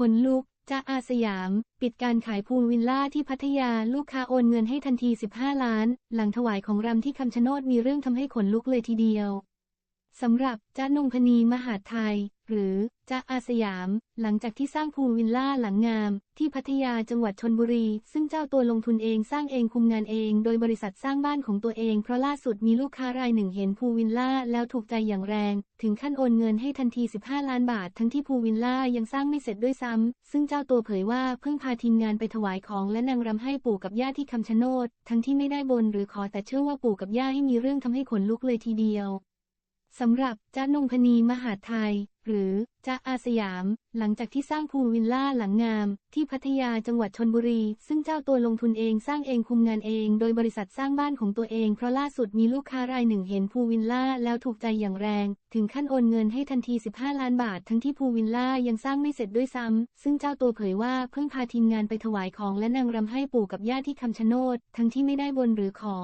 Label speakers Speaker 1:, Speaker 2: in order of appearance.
Speaker 1: ขนลุกจ้าอาสยาม ปิดการขายพูลวิลล่าที่พัทยาลูกค้าโอนเงินให้ทันที 15 ล้าน หลังถวายของรำที่คำชะโนดมีเรื่องทำให้ขนลุกเลยทีเดียวสำหรับจ้านงพนีมหาไทย หรือจ้าอาสยาม หลังจากที่สร้างพูวิลล่าหลังงาม ที่พัทยาจังหวัดชนบุรี ซึ่งเจ้าตัวลงทุนเองสร้างเองคุมงานเอง โดยบริษัทสร้างบ้านของตัวเองเพราะล่าสุดมีลูกค้ารายหนึ่งเห็นพูวิลล่าแล้วถูกใจอย่างแรง ถึงขั้นโอนเงินให้ทันที 15 ล้านบาท ทั้งที่พูวิลล่ายังสร้างไม่เสร็จด้วยซ้ำซึ่งเจ้าตัวเผยว่าเพิ่งพาทีมงานไปถวายของและนางรำให้ปู่กับย่าที่คำชะโนดทั้งที่ไม่ได้บนหรือขอแต่เชื่อว่าปู่กับย่าให้มีเรื่องทำให้ขนลุกเลยทีเดียว สำหรับจ้านงพนีมหาไทย หรือจ้าอาสยาม หลังจากที่สร้างพูวิลล่าหลังงาม ที่พัทยาจังหวัดชนบุรี ซึ่งเจ้าตัวลงทุนเองสร้างเองคุมงานเอง โดยบริษัทสร้างบ้านของตัวเองเพราะล่าสุดมีลูกค้ารายหนึ่งเห็นพูวิลล่าแล้วถูกใจอย่างแรง ถึงขั้นโอนเงินให้ทันที 15 ล้านบาท ทั้งที่พูวิลล่ายังสร้างไม่เสร็จด้วยซ้ำซึ่งเจ้าตัวเผยว่าเพิ่งพาทีมงานไปถวายของและนางรำให้ปู่กับย่าที่คำชะโนดทั้งที่ไม่ได้บนหรือขอ